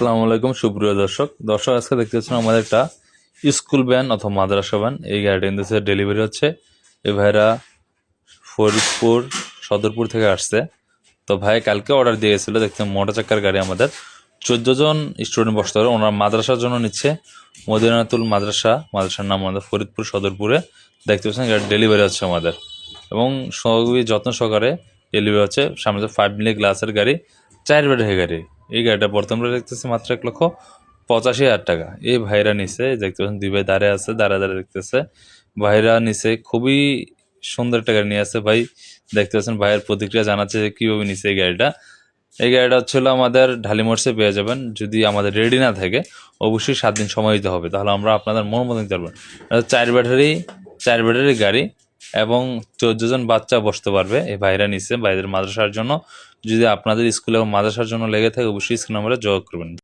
আসসালামু আলাইকুম, সুপ্রিয় দর্শক। দর্শক, আজকে দেখতে পাচ্ছেন আমাদের একটা স্কুল ভ্যান অথবা মাদ্রাসা ভ্যান। এই গাড়িটা ইন্দেশে ডেলিভারি হচ্ছে। এই ভাইরা ফরিদপুর, সদরপুর থেকে আসছে। তো ভাই, কালকে অর্ডার দিয়ে গেছিল দেখতে মোটর চাকার গাড়ি আমাদের। চোদ্দ জন স্টুডেন্ট বসতে পারে ওনারা মাদ্রাসার জন্য নিচ্ছে। মদিনাতুল মাদ্রাসা, মাদ্রাসার নাম আমাদের ফরিদপুর, সদরপুরে। দেখতে পাচ্ছেন, গাড়ি ডেলিভারি হচ্ছে আমাদের। এবং সবই যত্ন সহকারে ডেলিভারি হচ্ছে। সামনে ফাইভ মিলি গ্লাসের গাড়ি, চার ব্যাটারি গাড়ি। এই গাড়িটা বর্তমানে দেখতেছে মাত্র এক লক্ষ পঁচাশি হাজার টাকা। এই ভাইরা নিচে দেখতে পাচ্ছেন দুই ভাই দাঁড়িয়ে আছে দাঁড়া দাঁড়া দেখতেছে। ভাইরা নিচে খুবই সুন্দর একটা গাড়ি নিয়ে আছে ভাই। দেখতে পাচ্ছেন ভাইয়ের প্রতিক্রিয়া জানাচ্ছে যে কীভাবে নিচে এই গাড়িটা। এই গাড়িটা হচ্ছিল আমাদের ঢালিমোড়সে পেয়ে যাবেন। যদি আমাদের রেডি না থাকে, অবশ্যই সাত দিন সময় দিতে হবে। তাহলে আমরা আপনাদের মন মতো নিতে পারবেন চার ব্যাটারি চার ব্যাটারি গাড়ি এবং চোদ্দ জন বাচ্চা বসতে পারবে, এই ভাইরা নিচে ভাইদের মাদ্রাসার জন্য। যদি আপনাদের স্কুলে এবং মাদ্রাসার জন্য লেগে থাকে, অবশ্যই স্ক্রিন নম্বরে যোগাযোগ করবেন।